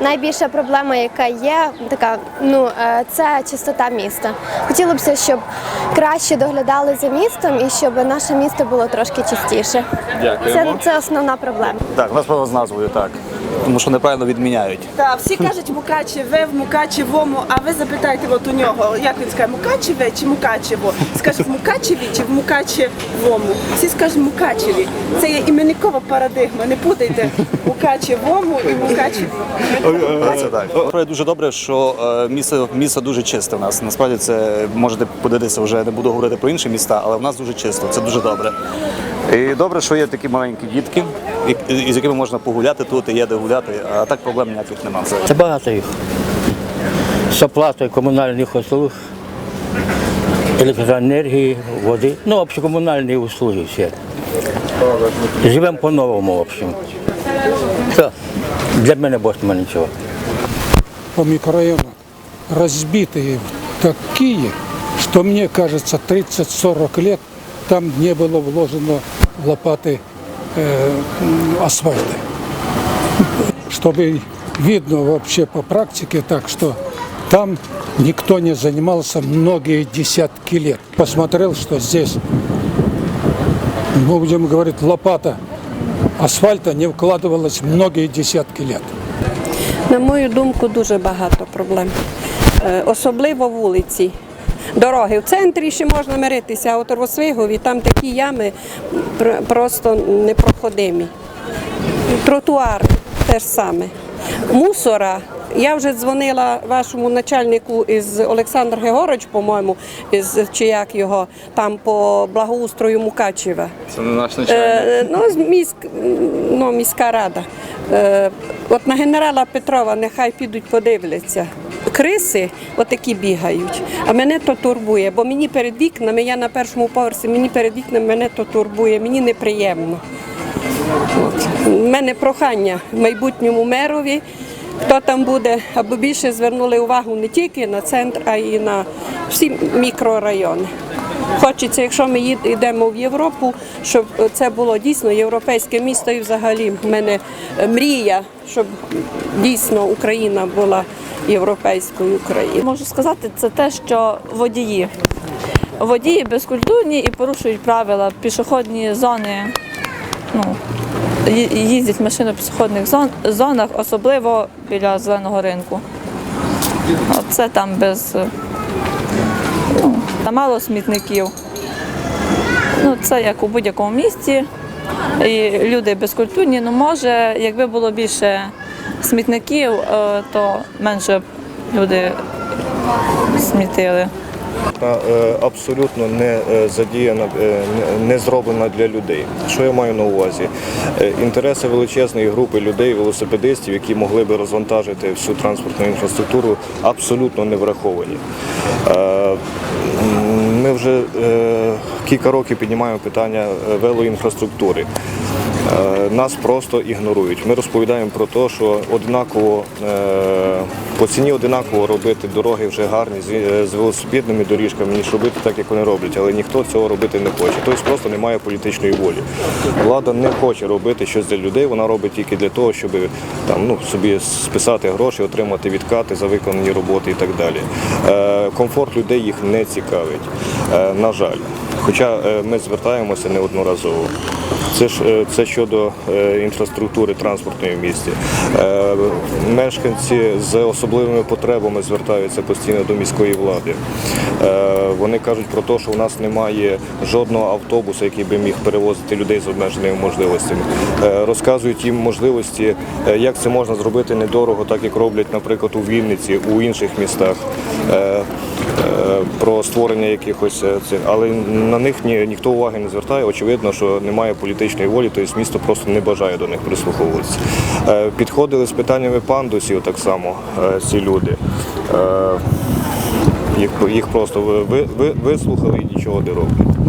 найбільша проблема, яка є, така ну е, це чистота міста. Хотілося б, щоб краще доглядали за містом і щоб наше місто було трошки чистіше. Дякуємо. Це, це основна проблема. Так, у нас з назвою, так. Тому що неправильно відміняють. Так, всі кажуть Мукачеве в Мукачевому, а ви запитайте от у нього, як він скаже, Мукачеве чи Мукачево? Скаже в Мукачеві чи в Мукачевому? Всі скажуть Мукачеві. Це є іменникова парадигма. Не путайте Мукачевому і Мукачеві. Це так. Дуже добре, що е, місто, місто дуже чисте в нас. Насправді це можете подивитися вже, не буду говорити про інші міста, але в нас дуже чисто, це дуже добре. І добре, що є такі маленькі дітки, з якими можна погуляти тут, і є де гуляти, а так проблем ніяких немає. взагалі. Це багато їх. З оплатою комунальних услуг, електроенергії, води, ну, общекомунальні услуги всі. Живемо по-новому, в общем. Все. Для мене більше нема нічого. по микрорайонам разбитые такие, что мне кажется 30-40 лет там не было вложено в лопаты э, м, асфальта. Чтобы видно вообще по практике так, что там никто не занимался многие десятки лет. Посмотрел, что здесь, будем говорить, лопата асфальта не вкладывалась многие десятки лет. На мою думку, дуже багато проблем. Е, Особливо вулиці. Дороги в центрі ще можна миритися, а от у Росвигові там такі ями просто непроходимі. Тротуар теж саме. Мусора. Я вже дзвонила вашому начальнику із Олександр Григорович, по-моєму, чи як його там по благоустрою Мукачева. Це не наш Е, ну, міськ, ну, міська рада. Е, от на генерала Петрова нехай підуть подивляться. Криси отакі бігають, а мене то турбує, бо мені перед вікнами, я на першому поверсі, мені перед вікнами мене то турбує, мені неприємно. У мене прохання майбутньому мерові, хто там буде, аби більше звернули увагу не тільки на центр, а й на всі мікрорайони. Хочеться, якщо ми йдемо в Європу, щоб це було дійсно європейське місто і взагалі в мене е, мрія, щоб дійсно Україна була європейською країною. Можу сказати, це те, що водії. Водії безкультурні і порушують правила пішохідні зони. Ну, їздять машини в пішохідних зон, зонах, особливо біля зеленого ринку. Це там без е, та мало смітників. Ну, це як у будь-якому місті. І люди безкультурні, ну може, якби було більше смітників, е, то менше б люди смітили. Е, абсолютно не е, задіяна, е, не- зроблена для людей. Що я маю на увазі? Інтереси величезної групи людей, велосипедистів, які могли би розвантажити всю транспортну інфраструктуру, абсолютно не враховані. Ми вже кілька років піднімаємо питання е, велоінфраструктури. Е, Нас просто ігнорують. Ми розповідаємо про те, що однаково е, по ціні однаково робити дороги вже гарні з, велосипедними доріжками, ніж робити так, як вони роблять. Але ніхто цього робити не хоче. Тобто просто немає політичної волі. Влада не хоче робити щось для людей, вона робить тільки для того, щоб там ну собі списати гроші, отримати відкати за виконані роботи і так далі. Комфорт людей їх не цікавить. На жаль. Хоча е, ми звертаємося неодноразово. Це ж е, це щодо е, інфраструктури транспортної в місті. Мешканці з особливими потребами звертаються постійно до міської влади. Вони кажуть про те, що у нас немає жодного автобуса, який би міг перевозити людей з обмеженими можливостями. Розказують їм можливості, як це можна зробити недорого, так як роблять, наприклад, у Вінниці, у інших містах. Е, Про створення якихось е, цих, але на них ні, ніхто уваги не звертає. Очевидно, що немає політичної волі, тобто місто просто не бажає до них прислуховуватися. Е, Підходили з питаннями пандусів так само ці люди. Їх, їх просто ви, ви, ви- вислухали і нічого не роблять.